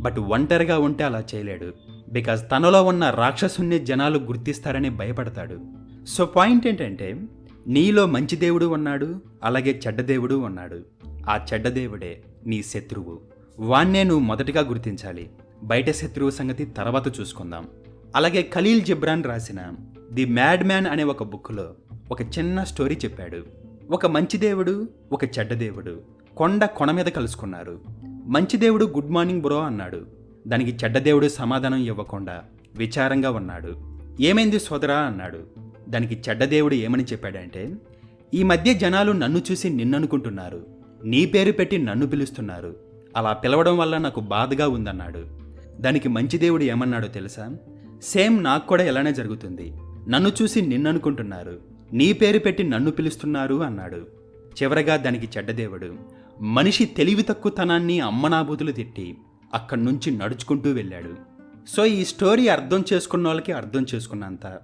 But ఒంటరిగా ఉంటే అలా చేయలేడు. బికాజ్ తనలో ఉన్న రాక్షసుని జనాలు గుర్తిస్తారని భయపడతాడు. సో పాయింట్ ఏంటంటే నీలో మంచి దేవుడు ఉన్నాడు అలాగే చెడ్డ దేవుడు ఉన్నాడు. ఆ చెడ్డ దేవుడే నీ శత్రువు. వాన్నే నువ్వు మొదటగా గుర్తించాలి. బయట శత్రువు సంగతి తర్వాత చూసుకుందాం. అలాగే ఖలీల్ జిబ్రాన్ రాసిన ది మ్యాడ్ మ్యాన్ అనే ఒక బుక్లో ఒక చిన్న స్టోరీ చెప్పాడు. ఒక మంచి దేవుడు ఒక చెడ్డ దేవుడు కొండ కొన మీద కలుసుకున్నారు. మంచి దేవుడు గుడ్ మార్నింగ్ బ్రో అన్నాడు. దానికి చెడ్డ దేవుడు సమాధానం ఇవ్వకుండా విచారంగా ఉన్నాడు. ఏమైంది సోదరా అన్నాడు. దానికి చెడ్డ దేవుడు ఏమని చెప్పాడంటే ఈ మధ్య జనాలు నన్ను చూసి నిన్ననుకుంటున్నారు. నీ పేరు పెట్టి నన్ను పిలుస్తున్నారు. అలా పిలవడం వల్ల నాకు బాధగా ఉందన్నాడు. దానికి మంచి దేవుడు ఏమన్నాడో తెలుసా? సేమ్ నాకు కూడా ఇలానే జరుగుతుంది. నన్ను చూసి నిన్ననుకుంటున్నారు. నీ పేరు పెట్టి నన్ను పిలుస్తున్నారు అన్నాడు. చివరగా దానికి చెడ్డదేవుడు మనిషి తెలివి తక్కువతనాన్ని అమ్మనాబూతులు తిట్టి అక్కడి నుంచి నడుచుకుంటూ వెళ్ళాడు. సో ఈ స్టోరీ అర్థం చేసుకున్న వాళ్ళకి అర్థం చేసుకున్నంత